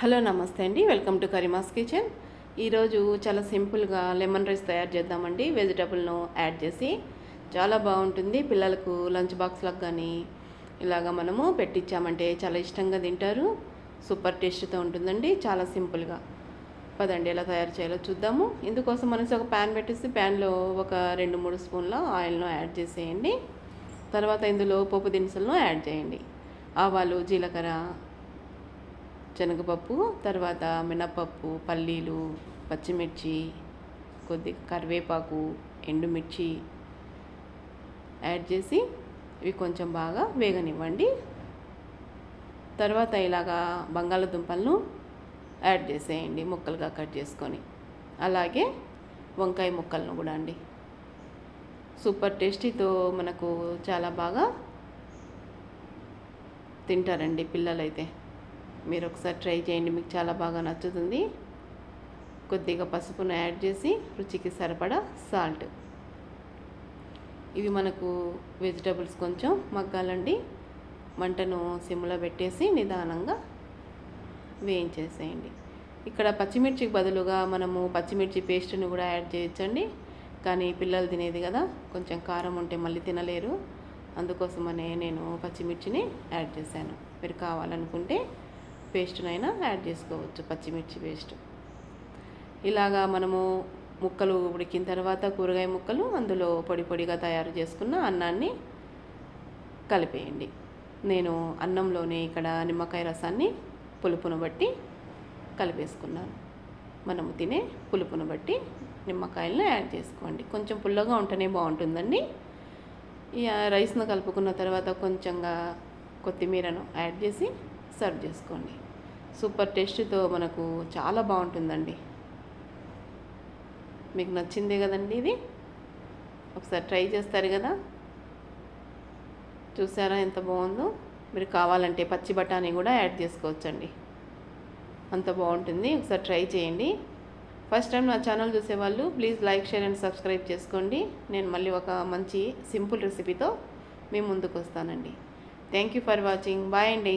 Hello నమస్తే అండి. Welcome to Karima's kitchen. ఈరోజు చాలా సింపుల్గా లెమన్ రైస్ తయారు చేద్దామండి. వెజిటబుల్ను యాడ్ చేసి చాలా బాగుంటుంది. పిల్లలకు లంచ్ బాక్స్లకు కానీ ఇలాగ మనము పెట్టించామంటే చాలా ఇష్టంగా తింటారు. సూపర్ టేస్ట్తో ఉంటుందండి. చాలా సింపుల్గా. పదండి ఎలా తయారు చేయాలో చూద్దాము. ఇందుకోసం మనసి ఒక ప్యాన్ పెట్టేసి ప్యాన్లో ఒక రెండు మూడు స్పూన్ల ఆయిల్ను యాడ్ చేసేయండి. తర్వాత ఇందులో పోపు దినుసులను యాడ్ చేయండి. ఆవాలు జీలకర్ర శనగపప్పు తర్వాత మినప్పప్పు పల్లీలు పచ్చిమిర్చి కొద్దిగా కరివేపాకు ఎండుమిర్చి యాడ్ చేసి ఇవి కొంచెం బాగా వేగనివ్వండి. తర్వాత ఇలాగా బంగాళదుంపలను యాడ్ చేసేయండి ముక్కలుగా కట్ చేసుకొని. అలాగే వంకాయ ముక్కలను కూడా అండి. సూపర్ టేస్టీతో మనకు చాలా బాగా తింటారండి పిల్లలైతే. మీరు ఒకసారి ట్రై చేయండి మీకు చాలా బాగా నచ్చుతుంది. కొద్దిగా పసుపును యాడ్ చేసి రుచికి సరిపడా సాల్ట్. ఇవి మనకు వెజిటబుల్స్ కొంచెం మగ్గాలండి. మంటను సిమ్లో పెట్టేసి నిదానంగా వేయించేసేయండి. ఇక్కడ పచ్చిమిర్చికి బదులుగా మనము పచ్చిమిర్చి పేస్ట్ని కూడా యాడ్ చేయొచ్చండి. కానీ పిల్లలు తినేది కదా కొంచెం కారం ఉంటే మళ్ళీ తినలేరు. అందుకోసమనే నేను పచ్చిమిర్చిని యాడ్ చేశాను. మీరు కావాలనుకుంటే పేస్ట్నైనా యాడ్ చేసుకోవచ్చు పచ్చిమిర్చి పేస్ట్. ఇలాగా మనము ముక్కలు ఉడికిన తర్వాత కూరగాయ ముక్కలు అందులో పొడి పొడిగా తయారు చేసుకున్న అన్నాన్ని కలిపేయండి. నేను అన్నంలోనే ఇక్కడ నిమ్మకాయ రసాన్ని పులుపును బట్టి కలిపేసుకున్నాను. మనము తినే పులుపును బట్టి నిమ్మకాయలను యాడ్ చేసుకోండి. కొంచెం పుల్లగా ఉంటేనే బాగుంటుందండి. ఈ రైస్ను కలుపుకున్న తర్వాత కొంచెంగా కొత్తిమీరను యాడ్ చేసి సర్వ్ చేసుకోండి. సూపర్ టేస్ట్తో మనకు చాలా బాగుంటుందండి. మీకు నచ్చిందే కదండి ఇది? ఒకసారి ట్రై చేస్తారు కదా? చూసారా ఎంత బాగుందో? మీరు కావాలంటే పచ్చి బఠానీ కూడా యాడ్ చేసుకోవచ్చండి. అంత బాగుంటుంది. ఒకసారి ట్రై చేయండి. ఫస్ట్ టైం నా ఛానల్ చూసేవాళ్ళు please like share and subscribe చేసుకోండి. నేను మళ్ళీ ఒక మంచి సింపుల్ రెసిపీతో మీ ముందుకు వస్తానండి. Thank you for watching. Bye అండి.